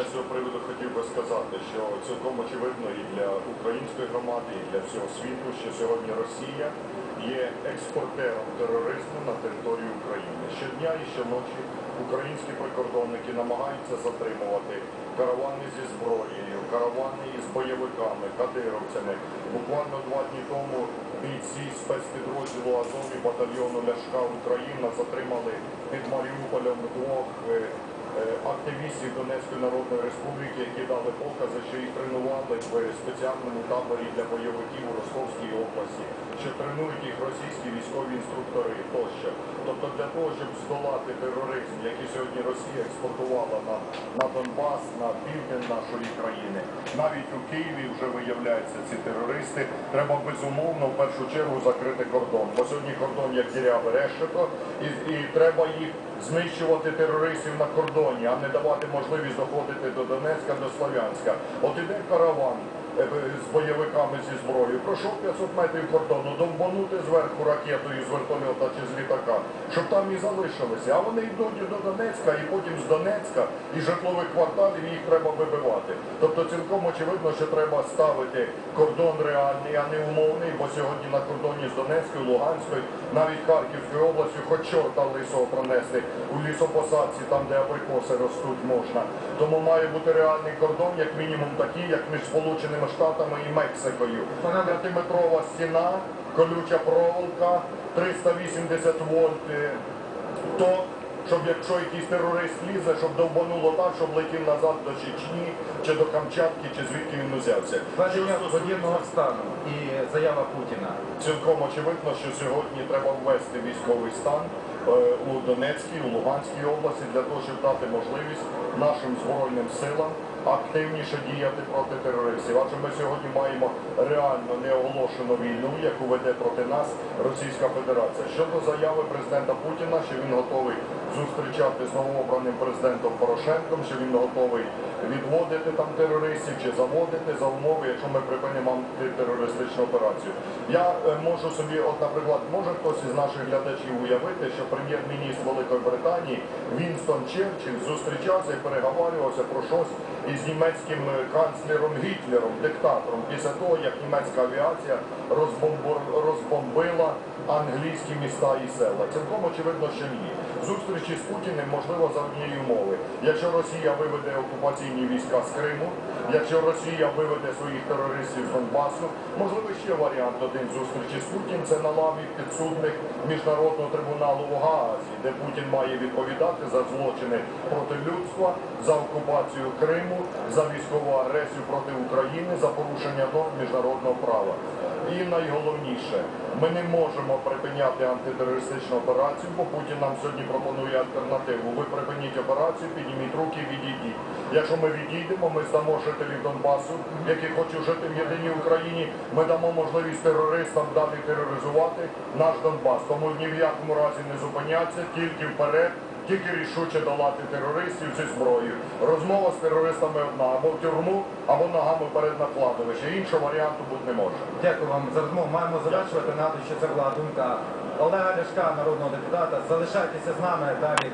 Я з цього приводу хотів би сказати, що цілком очевидно і для української громади, і для всього світу, що сьогодні Росія є експортером тероризму на територію України. Щодня і щоночі українські прикордонники намагаються затримувати каравани зі зброєю, каравани із бойовиками, кадировцями. Буквально два дні тому бійці спецпідрозділу Азов і батальйону Ляшка Україна затримали під Маріуполем двох е, активістів Донецької Народної Республіки, які дали покази, що їх тренували в спеціальному таборі для бойовиків у Ростовській області, що тренують їх російські військові інструктори тощо. Тобто для того, щоб здолати тероризм, який сьогодні Росія експортувала на, на Донбас, на південь нашої країни, навіть у Києві вже виявляються ці терористи. Треба безумовно в першу чергу закрити кордон. Бо сьогодні кордон як діряве решето, і, і треба їх знищувати терористів на кордоні, а не давати можливість доходити до Донецька, до Слов'янська. От іде караван е, з бойовиками зі зброєю. Пройшов 500 метрів кордону, довбанути зверху ракетою з вертольота чи з літака, щоб там і залишилися. А вони йдуть до Донецька і потім з Донецька і житлових кварталів їх треба вибивати. Тобто цілком очевидно, що треба ставити кордон реальний, а не умовний, бо сьогодні на кордоні з Донецькою, Луганською, навіть Харківською областю, хоч чорта лисого пронести у лісопосадці, там де абрикоси ростуть можна. Тому має бути реальний кордон, як мінімум такий, як між Сполученими Штатами і Мексикою. П'ятиметрова стіна, колюча проволока, 380 вольт е, ток, щоб якщо якийсь терорист лізе, щоб довбануло так, щоб летів назад до Чечні, чи до Камчатки, чи звідки він узявся. Введення воєнного стану і заява Путіна. Цілком очевидно, що сьогодні треба ввести військовий стан е, у Донецькій, у Луганській області для того, щоб дати можливість нашим збройним силам активніше діяти проти терористів. Адже ми сьогодні маємо реально неоголошену війну, яку веде проти нас Російська Федерація. Щодо заяви президента Путіна, що він готовий зустрічати з новообраним президентом Порошенком, що він готовий відводити там терористів чи заводити за умови, якщо ми припинимо антитерористичну операцію. Я е, можу собі, от, наприклад, може хтось із наших глядачів уявити, що прем'єр-міністр Великої Британії Вінстон Черчилль зустрічався і переговорювався про щось із німецьким е, канцлером Гітлером, диктатором, після того, як німецька авіація розбомбила англійські міста і села. Цілком очевидно, що ні. Зустрічі з Путіним можливо за однієї умови. Якщо Росія виведе окупаційні війська з Криму, якщо Росія виведе своїх терористів з Донбасу, можливо ще варіант один зустрічі з Путіним це на лаві підсудних міжнародного трибуналу в Гаазі, де Путін має відповідати за злочини проти людства, за окупацію Криму, за військову агресію проти України, за порушення норм міжнародного права. І найголовніше, ми не можемо припиняти антитерористичну операцію, бо Путін нам сьогодні пропонує альтернативу. Ви припиніть операцію, підніміть руки, відійдіть. Якщо ми відійдемо, ми здамо жителів Донбасу, які хочуть жити в єдиній Україні. Ми дамо можливість терористам далі тероризувати наш Донбас. Тому ні в якому разі не зупиняться, тільки вперед. Тільки рішуче долати терористів зі зброю. Розмова з терористами одна або в тюрму, або ногами перед накладовище. Іншого варіанту бути не може. Дякую вам за розмову. Маємо завершувати. Нагадую, що це була думка Олега Ляшка, народного депутата. Залишайтеся з нами далі.